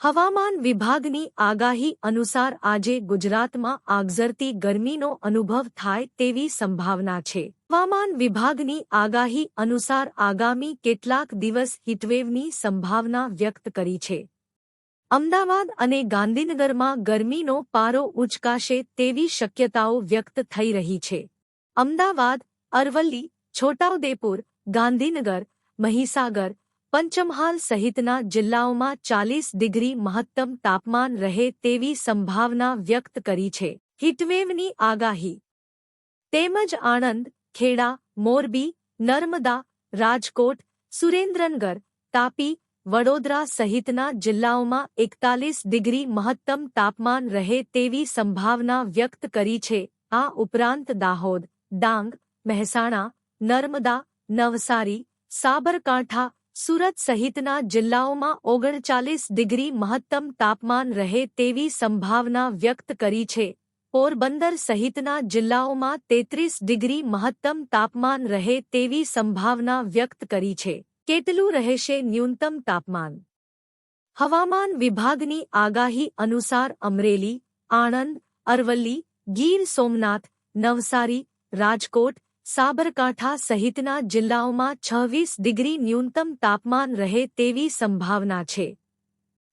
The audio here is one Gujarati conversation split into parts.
હવામાન વિભાગની આગાહી અનુસાર આજે ગુજરાતમાં આગઝરતી ગરમીનો અનુભવ થાય તેવી સંભાવના છે. હવામાન વિભાગની આગાહી અનુસાર આગામી કેટલાક દિવસ હીટવેવની સંભાવના વ્યક્ત કરી છે. અમદાવાદ અને ગાંધીનગરમાં ગરમીનો પારો ઉચકાશે તેવી શક્યતાઓ વ્યક્ત થઈ રહી છે. અમદાવાદ, અરવલ્લી, છોટાઉદેપુર, ગાંધીનગર, મહીસાગર પંચમહાલ સહિતના જિલ્લાઓમાં ચાલીસ ડિગ્રી મહત્તમ તાપમાન રહે તેવી સંભાવના વ્યક્ત કરી છે. હીટવેવની આગાહી. તેમજ આણંદ, ખેડા, મોરબી, નર્મદા, રાજકોટ, સુરેન્દ્રનગર, તાપી, વડોદરા સહિતના જિલ્લાઓમાં એકતાલીસ ડિગ્રી મહત્તમ તાપમાન રહે તેવી સંભાવના વ્યક્ત કરી છે. આ ઉપરાંત દાહોદ, ડાંગ, મહેસાણા, નર્મદા, નવસારી, સાબરકાંઠા સુરત સહિતના જિલ્લાઓમાં ઓગણચાલીસ ડિગ્રી મહત્તમ તાપમાન રહે તેવી સંભાવના વ્યક્ત કરી છે. પોરબંદર સહિતના જિલ્લાઓમાં તેત્રીસ ડિગ્રી મહત્તમ તાપમાન રહે તેવી સંભાવના વ્યક્ત કરી છે. કેટલું રહેશે ન્યૂનતમ તાપમાન? હવામાન વિભાગની આગાહી અનુસાર અમરેલી, આણંદ, અરવલ્લી, ગીર સોમનાથ, નવસારી, રાજકોટ સાબરકાંઠા સહિતના જિલ્લાઓમાં છવ્વીસ ડિગ્રી ન્યૂનતમ તાપમાન રહે તેવી સંભાવના છે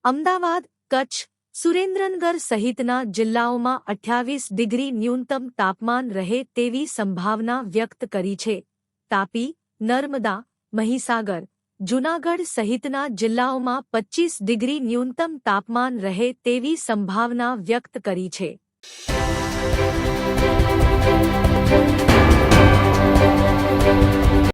અમદાવાદ, કચ્છ, સુરેન્દ્રનગર સહિતના જિલ્લાઓમાં અઠ્યાવીસ ડિગ્રી ન્યૂનતમ તાપમાન રહે તેવી સંભાવના વ્યક્ત કરી છે તાપી, નર્મદા, મહીસાગર, જૂનાગઢ સહિતના જિલ્લાઓમાં પચ્ચીસ ડિગ્રી ન્યૂનતમ તાપમાન રહે તેવી સંભાવના વ્યક્ત કરી છે.